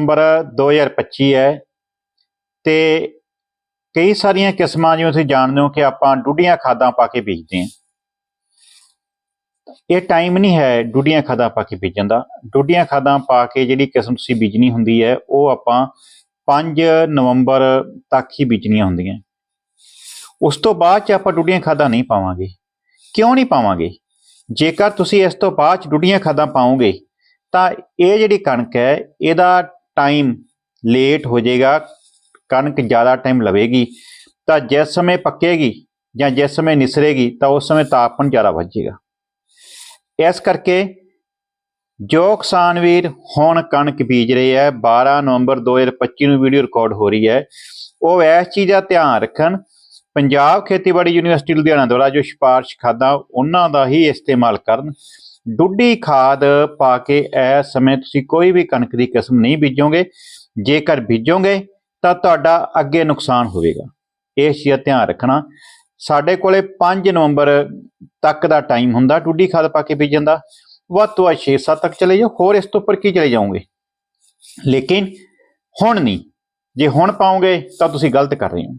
Number 2025 ਹੈ ਤੇ ਕਈ ਸਾਰੀਆਂ ਕਿਸਮਾਂ ਜਿਵੇਂ ਤੁਸੀਂ ਜਾਣਦੇ ਹੋ ਕਿ ਆਪਾਂ ਡੁੱਡੀਆਂ ਖਾਦਾਂ ਪਾ ਕੇ ਬੀਜਦੇ ਹਾਂ। ਇਹ ਟਾਈਮ ਨਹੀਂ ਹੈ ਡੁੱਡੀਆਂ ਖਾਦਾਂ ਪਾ ਕੇ ਬੀਜਣ ਦਾ। ਡੁੱਡੀਆਂ ਖਾਦਾਂ ਪਾ ਕੇ ਜਿਹੜੀ ਕਿਸਮ ਤੁਸੀਂ ਬੀਜਣੀ ਹੁੰਦੀ ਹੈ, ਉਹ ਆਪਾਂ 5 ਨਵੰਬਰ ਤੱਕ ਹੀ ਬੀਜਣੀਆਂ ਹੁੰਦੀਆਂ। ਉਸ ਤੋਂ ਬਾਅਦ ਚ ਆਪਾਂ ਡੁੱਡੀਆਂ ਖਾਦਾਂ ਨਹੀਂ ਪਾਵਾਂਗੇ। ਕਿਉਂ ਨਹੀਂ ਪਾਵਾਂਗੇ? ਜੇਕਰ ਤੁਸੀਂ ਇਸ ਤੋਂ ਬਾਅਦ ਚ ਡੁੱਡੀਆਂ ਖਾਦਾਂ ਪਾਓਗੇ, ਤਾਂ ਇਹ ਜਿਹੜੀ ਕਣਕ ਹੈ, ਇਹਦਾ ਟਾਈਮ ਲੇਟ ਹੋ ਜਾਏਗਾ, ਕਣਕ ਜ਼ਿਆਦਾ ਟਾਈਮ ਲਵੇਗੀ, ਤਾਂ ਜਿਸ ਸਮੇਂ ਪੱਕੇਗੀ ਜਾਂ ਜਿਸ ਸਮੇਂ ਨਿਸਰੇਗੀ, ਤਾਂ ਉਸ ਸਮੇਂ ਤਾਪਮਾਨ ਜ਼ਿਆਦਾ ਵੱਧ ਇਸ ਕਰਕੇ ਜੋ ਕਿਸਾਨ ਵੀਰ ਹੁਣ ਕਣਕ ਬੀਜ ਰਹੇ ਹੈ 12 ਨਵੰਬਰ 2025 ਨੂੰ ਵੀਡੀਓ ਰਿਕਾਰਡ ਹੋ ਰਹੀ ਹੈ, ਉਹ ਇਸ ਚੀਜ਼ ਦਾ ਧਿਆਨ ਰੱਖਣ, ਪੰਜਾਬ ਖੇਤੀਬਾੜੀ ਯੂਨੀਵਰਸਿਟੀ ਲੁਧਿਆਣਾ ਦੁਆਰਾ ਜੋ ਸਿਫਾਰਿਸ਼ ਖਾਦਾਂ, ਉਹਨਾਂ ਦਾ ਹੀ ਇਸਤੇਮਾਲ ਕਰਨ ਡੁੱਡੀ ਖਾਦ ਪਾ ਕੇ ਇਸ ਸਮੇਂ ਤੁਸੀਂ ਕੋਈ ਵੀ ਕਣਕ ਦੀ ਕਿਸਮ ਨਹੀਂ ਬੀਜੋਗੇ, ਜੇਕਰ ਬੀਜੋਗੇ ਤਾਂ ਤੁਹਾਡਾ ਅੱਗੇ ਨੁਕਸਾਨ ਹੋਵੇਗਾ। ਇਸ ਚੀਜ਼ ਦਾ ਧਿਆਨ ਰੱਖਣਾ। ਸਾਡੇ ਕੋਲੇ 5 ਨਵੰਬਰ ਤੱਕ ਦਾ ਟਾਈਮ ਹੁੰਦਾ ਡੁੱਡੀ ਖਾਦ ਪਾ ਕੇ ਬੀਜਣ ਦਾ। ਵੱਧ ਤੋਂ ਵੱਧ 6-7 ਤੱਕ ਚਲੇ ਜਾਓ, ਹੋਰ ਇਸ ਤੋਂ ਉੱਪਰ ਕੀ ਚਲੇ ਜਾਓਗੇ? ਲੇਕਿਨ ਹੁਣ ਨਹੀਂ। ਜੇ ਹੁਣ ਪਾਓਗੇ ਤਾਂ ਤੁਸੀਂ ਗਲਤ ਕਰ ਰਹੇ ਹੋ।